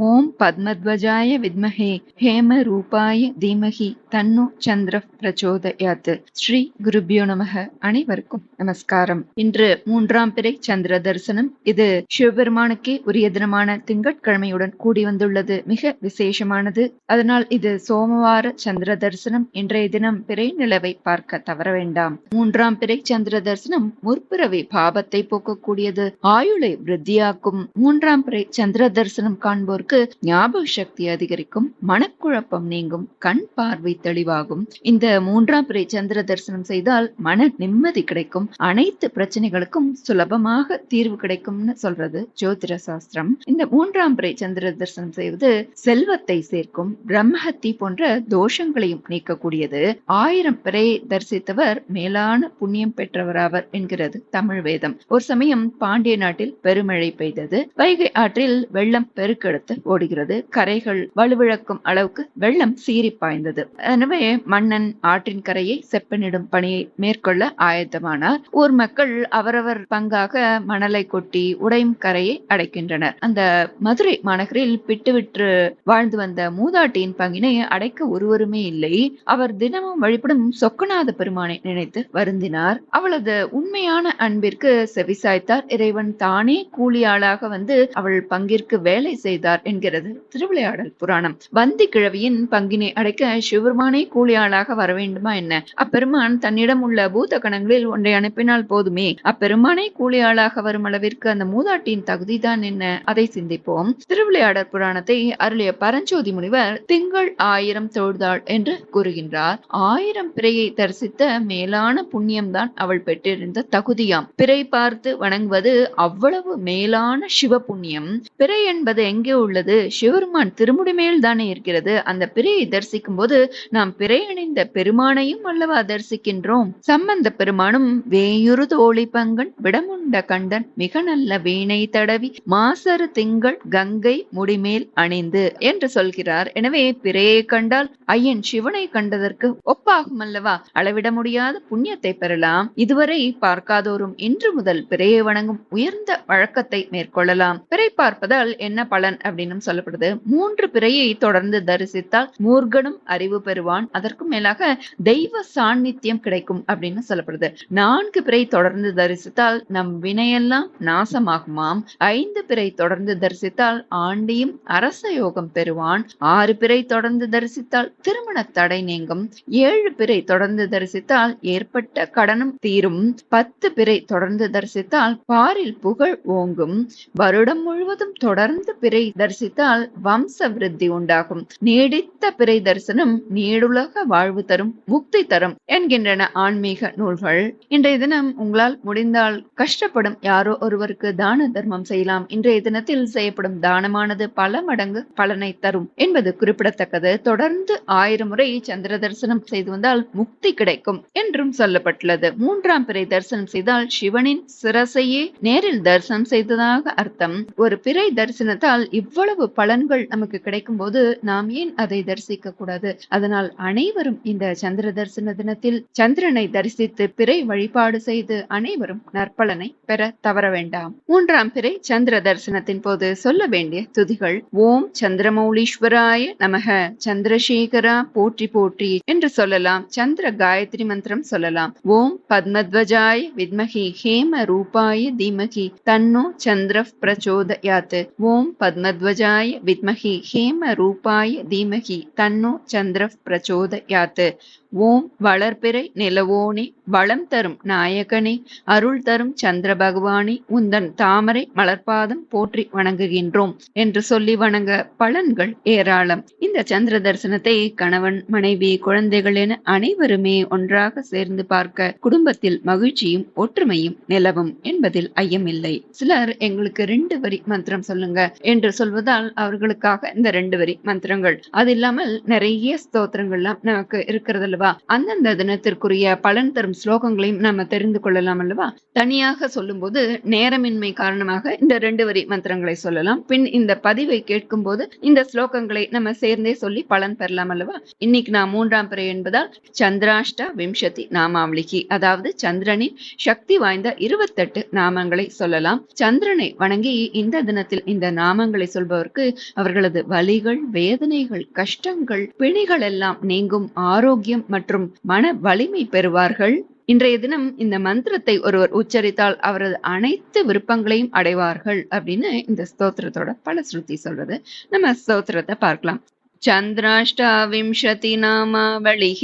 ஓம் பத்மத்வஜாய வித்மஹே ஹேம ரூபாய தீமஹி தன்னு சந்திர பிரச்சோதயாத்து. ஸ்ரீ குருபியோ நமக. அனைவருக்கும் நமஸ்காரம். இன்று மூன்றாம் பிறை சந்திர தரிசனம். இது சிவபெருமானுக்கே உரிய தினமான திங்கட்கிழமையுடன் கூடி வந்துள்ளது. மிக விசேஷமானது. அதனால் இது சோமவார சந்திர தரிசனம். இன்றைய தினம் பிறை நிலவை பார்க்க தவற வேண்டாம். மூன்றாம் பிறை சந்திர தரிசனம் முற்பிறவி பாபத்தை போக்கக்கூடியது. ஆயுளை விருத்தியாக்கும் மூன்றாம் பிறை சந்திர தரிசனம் காண்போருக்கு ஞாபக சக்தி அதிகரிக்கும். மனக்குழப்பம் நீங்கும். கண் பார்வை தெளிவாகும். இந்த மூன்றாம் பிறை சந்திர தரிசனம் செய்தால் மன நிம்மதி கிடைக்கும். அனைத்து பிரச்சனைகளுக்கும் சுலபமாக தீர்வு கிடைக்கும்னு சொல்றது ஜோதிட சாஸ்திரம். இந்த மூன்றாம் பிறை சந்திர தரிசனம் செய்வது செல்வத்தை சேர்க்கும். பிரம்மஹத்தி போன்ற தோஷங்களையும் நீக்கக்கூடியது. ஆயிரம் பிறை தரிசித்தவர் மேலான புண்ணியம் பெற்றவராவர் என்கிறது தமிழ் வேதம். ஒரு சமயம் பாண்டிய நாட்டில் பெருமழை பெய்தது. வைகை ஆற்றில் வெள்ளம் பெருக்கெடுத்து ஓடுகிறது. கரைகள் வலுவிழக்கும் அளவுக்கு வெள்ளம் சீறி பாய்ந்தது. எனவே மன்னன் ஆற்றின் கரையை செப்பனிடும் பணியை மேற்கொள்ள ஆயத்தமானார். ஊர் மக்கள் அவரவர் பங்காக மணலை கொட்டி உடையும் கரையை அடைக்கின்றனர். அந்த மதுரை மாநகரில் பிட்டுவிட்டு வாழ்ந்து வந்த மூதாட்டியின் பங்கினை அடைக்க ஒருவருமே இல்லை. அவர் தினமும் வழிபடும் சொக்கநாத பெருமானை நினைத்து வருந்தினார். அவளது உண்மையான அன்பிற்கு செவிசாய்த்தார் இறைவன் தானே கூலியாளாக வந்து அவள் பங்கிற்கு வேலை செய்தார் என்கிறது திருவிளையாடல் புராணம். வந்தி கிழவியின் பங்கினை அடைக்க சிவருமானே கூலியாளாக வர வர வேண்டுமா என்ன? அப்பெருமான் தன்னிடம் உள்ள பூத கணங்களில் ஒன்றை அனுப்பினால் போதுமே. அப்பெருமானை கூலியாளாக வரும் அளவிற்கு அந்த மூதாட்டியின் தகுதிதான் என்ன? அதை சிந்திப்போம். திருவிளையாடற் புராணத்தை அருளிய பரஞ்சோதி முனிவர் திங்கள் ஆயிரம் தொழுதாள் என்று கூறுகின்றார். ஆயிரம் பிறையை தரிசித்த மேலான புண்ணியம்தான் அவள் பெற்றிருந்த தகுதியாம். பிறை பார்த்து வணங்குவது அவ்வளவு மேலான சிவ புண்ணியம் பிறை என்பது எங்கே உள்ளது? சிவருமான் திருமுடி மேல் தானே இருக்கிறது? அந்த பிறையை தரிசிக்கும் போது நாம் பிறை அணிந்த பெருமானையும் அல்லவா தரிசிக்கின்றோம். சம்பந்த பெருமானும் வேயுறு தோழி பங்கன் விடமுண்ட கண்டன் மிக நல்ல வீணை தடவி மாசரு திங்கள் கங்கை முடிமேல் அணிந்து என்று சொல்கிறார். எனவே பிறையை கண்டால் ஐயன் சிவனை கண்டதற்கு ஒப்பாகும் அல்லவா? அளவிட முடியாத புண்ணியத்தை பெறலாம். இதுவரை பார்க்காதோரும் இன்று முதல் பிறையை வணங்கும் உயர்ந்த வழக்கத்தை மேற்கொள்ளலாம். பிறை பார்ப்பதால் என்ன பலன் அப்படின்னு சொல்லப்படுது. மூன்று பிறையை தொடர்ந்து தரிசித்தால் மூர்கனும் அறிவு பெறுவான். அதற்கும் மேலாக தெய்வ சாநித்தியம் கிடைக்கும் அப்படின்னு சொல்லப்படுது. நான்கு பிறை தொடர்ந்து தரிசித்தால் நம் வினையெல்லாம் நாசமாகுமாம். ஐந்து பிறை தொடர்ந்து தரிசித்தால் ஆண்டியும் அரச யோகம் பெறுவான். ஆறு பிறை தொடர்ந்து தரிசித்தால் திருமண தடை நீங்கும். ஏழு பிறை தொடர்ந்து தரிசித்தால் ஏற்பட்ட கடனும் தீரும். பத்து பிறை தொடர்ந்து தரிசித்தால் பாரில் புகழ் ஓங்கும். வருடம் முழுவதும் தொடர்ந்து பிறை தரிசித்தால் வம்ச விருத்தி உண்டாகும். நீடித்த பிறை தரிசனம் நீடுலக வாழ்வு தரும். தரும் முக்தி தரும் என்கின்றன ஆன்மீக நூல்கள். இன்றைய தினம் உங்களால் முடிந்தால் கஷ்டப்படும் யாரோ ஒருவருக்கு தான தர்மம் செய்யலாம். இன்றைய தினத்தில் செய்யப்படும் தானமானது பல மடங்கு பலனை தரும் என்பது குறிப்பிடத்தக்கது. தொடர்ந்து ஆயிரம் முறை சந்திர தரிசனம் செய்து வந்தால் முக்தி கிடைக்கும் என்றும் சொல்லப்பட்டுள்ளது. மூன்றாம் பிறை தரிசனம் செய்தால் சிவனின் சிரசையே நேரில் தரிசனம் செய்ததாக அர்த்தம். ஒரு பிறை தரிசனத்தால் இவ்வளவு பலன்கள் நமக்கு கிடைக்கும் போது நாம் ஏன் அதை தரிசிக்க கூடாது அதனால் அனைவரும் இந்த சந்திர தரிசன தினத்தில் சந்திரனை தரிசித்து பிறை வழிபாடு செய்து அனைவரும் நற்பலனை பெற தவற வேண்டாம். மூன்றாம் பிறை சந்திர தரிசனத்தின் போது சொல்ல வேண்டிய துதிகள் ஓம் சந்திரமௌலீஸ்வராய நமக சந்திரசேகரா போற்றி போற்றி என்று சொல்லலாம். சந்திர காயத்ரி மந்திரம் சொல்லலாம். ஓம் பத்மத்வஜாய வித்மகி ஹேம ரூபாய தீமகி தன்னோ சந்திர பிரச்சோதயாத் ஓம் பத்மத்வஜாய வித்மகி ஹேம ரூபாய தீமகி தன்னோ சந்திர பிரச்சோதயாத் ஓம் வளர்பிறை நிலவோனே வளம் தரும் நாயகனே அருள் தரும் சந்திர பகவானே உந்தன் தாமரை மலர்பாதம் போற்றி வணங்குகின்றோம் என்று சொல்லி வணங்க பலன்கள் ஏராளம். இந்த சந்திர தரிசனத்தை கணவன் மனைவி குழந்தைகள் என அனைவருமே ஒன்றாக சேர்ந்து பார்க்க குடும்பத்தில் மகிழ்ச்சியும் ஒற்றுமையும் நிலவும் என்பதில் ஐயமில்லை. சிலர் எங்களுக்கு ரெண்டு வரி மந்திரம் சொல்லுங்க என்று சொல்வதால் அவர்களுக்காக இந்த ரெண்டு வரி மந்திரங்கள். அது இல்லாமல் நிறைய ஸ்தோத்திரங்கள்லாம் நமக்கு இருக்கு. இருக்கிறது அல்லவா அந்தந்த தினத்திற்குரிய பலன் தரும் ஸ்லோகங்களையும் நம்ம தெரிந்து கொள்ளலாம் அல்லவா தனியாக சொல்லும்போது நேரமின்மை காரணமாக இந்த ரெண்டு வரி மந்திரங்களை சொல்லலாம். பின் இந்த பதிவை கேட்கும் போது இந்த ஸ்லோகங்களை நம்ம சேர்ந்தே சொல்லி பலன் பெறலாம் அல்லவா இன்னைக்கு நான் மூன்றாம் பிறை என்பதால் சந்திராஷ்டா விம்சதி நாமாவளிகி. அதாவது சந்திரனின் சக்தி வாய்ந்த இருபத்தெட்டு நாமங்களை சொல்லலாம். சந்திரனை வணங்கி இந்த தினத்தில் இந்த நாமங்களை சொல்பவருக்கு அவர்களது வலிகள் வேதனைகள் கஷ்டங்கள் பிணிகள் எல்லாம் நீங்கும் ஆரோக்கியம் மற்றும் மன வலிமை பெறுவார்கள் இன்றைய தினம் இந்த மந்திரத்தை ஒருவர் உச்சரித்தால் அவரது அனைத்து விருப்பங்களையும் அடைவார்கள் அப்படின்னு இந்த ஸ்தோத்திரத்தோட பல ஸ்ருதி சொல்றது நம்ம ஸ்தோத்திரத்தை பார்க்கலாம் चन्द्राष्टाविंशति नामावलिः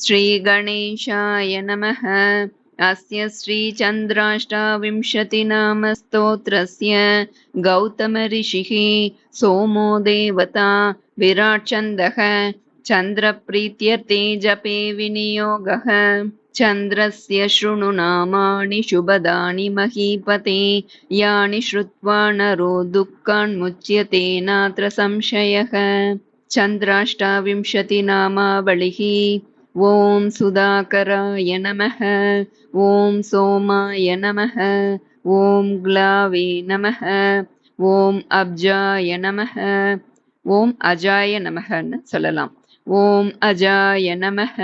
श्रीगणेशाय नमः अस्य श्रीचन्द्राष्टाविंशतिनामस्तोत्रस्य गौतमऋषिः सोमो देवता विराट्छन्दः चन्द्रप्रीत्यर्थे जपे विनियोगः चन्द्रस्य शृणु नामानि शुभदानि महीपते यानि श्रुत्वा नरो दुःखान्मुच्यते नात्र संशयः चन्द्राष्टाविंशतिनामावलिः ॐ सुधाकराय नमः ॐ सोमाय नमः ॐ ग्लावे नमः ॐ अब्जाय नमः ॐ अजाय நமஹன்னு சொல்லலாம் ஓம் அஜாய நமஹ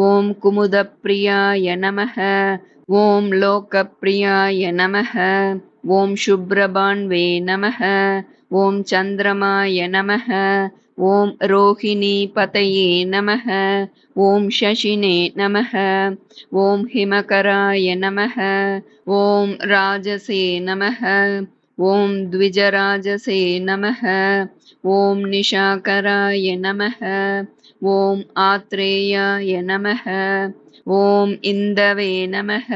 ஓம் குமுதப்பிரியாய நமஹ ஓம் லோகப்பிரியாய நமஹ ஓம் சுப்ரபான்வே நமஹ ஓம் சந்திரமாய நமஹ ஓம் ரோஹிணி பதையே நமஹ ஓம் சசினே நமஹ ஓம் ஹிமகராய நமஹ ஓம் ராஜசே நமஹ. ஓம் द्विजराजसे नमः ॐ निशाकराय नमः ॐ आत्रेयाय नमः ஓம் இந்தவே நமக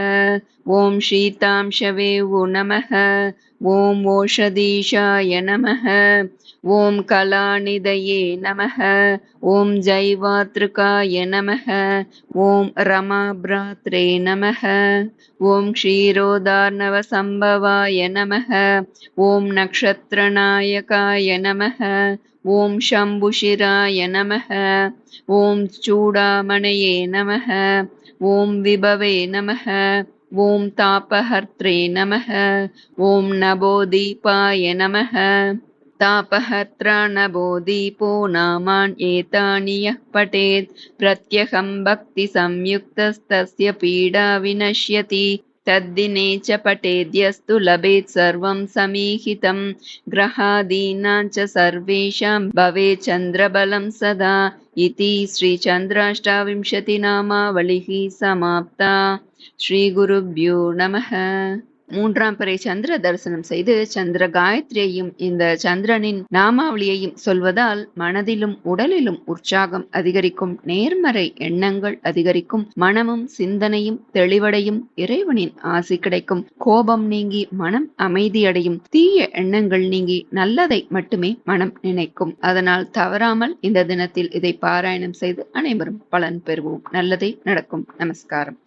ஓம் ஸ்ரீதாம்சவே ஓ நமக ஓம் ஓஷதீஷாய நமக ஓம் கலாநிதயே நமக ஓம் ஜைவாத்ருகாய நமக ஓம் ரமாபிராத்ரே நமக ஓம் க்ஷீரோதார்ணவசம்பவாய நமக ஓம் நக்ஷத்ரநாயகாய நமக ॐ शम्भुशिराय नमः ॐ चूडामणये नमः ॐ विभवे नमः ॐ तापहर्त्रे नमः ॐ नभोदीपाय नमः तापहर्त्रा नभो दीपो नामान् एतानि यः पठेत् प्रत्यहं भक्तिसंयुक्तस्तस्य पीडा विनश्यति तद्दिने च पठेद्यस्तु लभेत् सर्वं समीहितं ग्रहादीनां च सर्वेषां भवेत् चन्द्रबलं सदा इति श्रीचन्द्राष्टाविंशतिनामावलिः समाप्ता श्रीगुरुभ्यो नमः மூன்றாம் பிறை சந்திர தரிசனம் செய்து சந்திர காயத்ரியையும் இந்த சந்திரனின் நாமாவளியையும் சொல்வதால் மனதிலும் உடலிலும் உற்சாகம் அதிகரிக்கும் நேர்மறை எண்ணங்கள் அதிகரிக்கும் மனமும் சிந்தனையும் தெளிவடையும் இறைவனின் ஆசி கிடைக்கும். கோபம் நீங்கி மனம் அமைதியடையும் தீய எண்ணங்கள் நீங்கி நல்லதை மட்டுமே மனம் நினைக்கும். அதனால் தவறாமல் இந்த தினத்தில் இதை பாராயணம் செய்து அனைவரும் பலன் பெறுவோம். நல்லதே நடக்கும். நமஸ்காரம்.